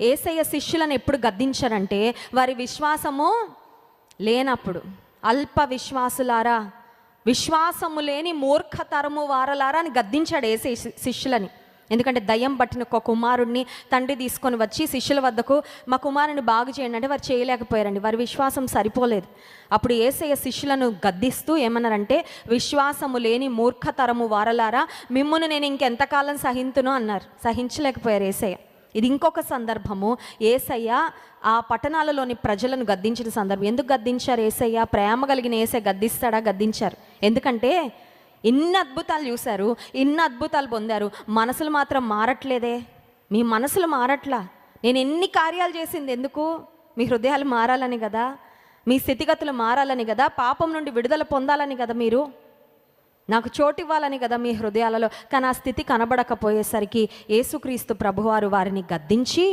ఏసయ్య శిష్యులను ఎప్పుడు గద్దించారంటే వారి విశ్వాసము లేనప్పుడు. అల్ప విశ్వాసులారా విశ్వాసము లేని మూర్ఖతరము వారలారా అని గద్దించాడు ఏసే శిష్యులని. ఎందుకంటే దయ్యం పట్టిన ఒక కుమారుడిని తండ్రి తీసుకొని వచ్చి శిష్యుల వద్దకు మా కుమారుని బాగు చేయండి అంటే వారు చేయలేకపోయారండి వారి విశ్వాసం సరిపోలేదు. అప్పుడు ఏసయ్య శిష్యులను గద్దిస్తూ ఏమన్నారంటే విశ్వాసము లేని మూర్ఖతరము వారలారా మిమ్మును నేను ఇంకెంతకాలం సహింతును అన్నారు. సహించలేకపోయారు ఏసయ్య. ఇది ఇంకొక సందర్భము. ఏసయ్య ఆ పట్టణాలలోని ప్రజలను గద్దించిన సందర్భం. ఎందుకు గద్దించారు ఏసయ్య? ప్రేమ కలిగిన ఏసయ్య గద్దిస్తాడా? గద్దించారు. ఎందుకంటే ఇన్ని అద్భుతాలు చూశారు ఇన్ని అద్భుతాలు పొందారు. మనసులు మాత్రం మారట్లేదే. మీ మనసులు మారట్లా. నేను ఎన్ని కార్యాలు చేసింది ఎందుకు? మీ హృదయాలు మారాలని కదా? మీ స్థితిగతులు మారాలని కదా? పాపం నుండి విడుదల పొందాలని కదా మీరు? నాకు చోటు ఇవ్వాలని కదా మీ హృదయాలలో కానీ ఆ స్థితి కనబడకపోయేసరికి యేసుక్రీస్తు ప్రభువారు వారిని గద్దించి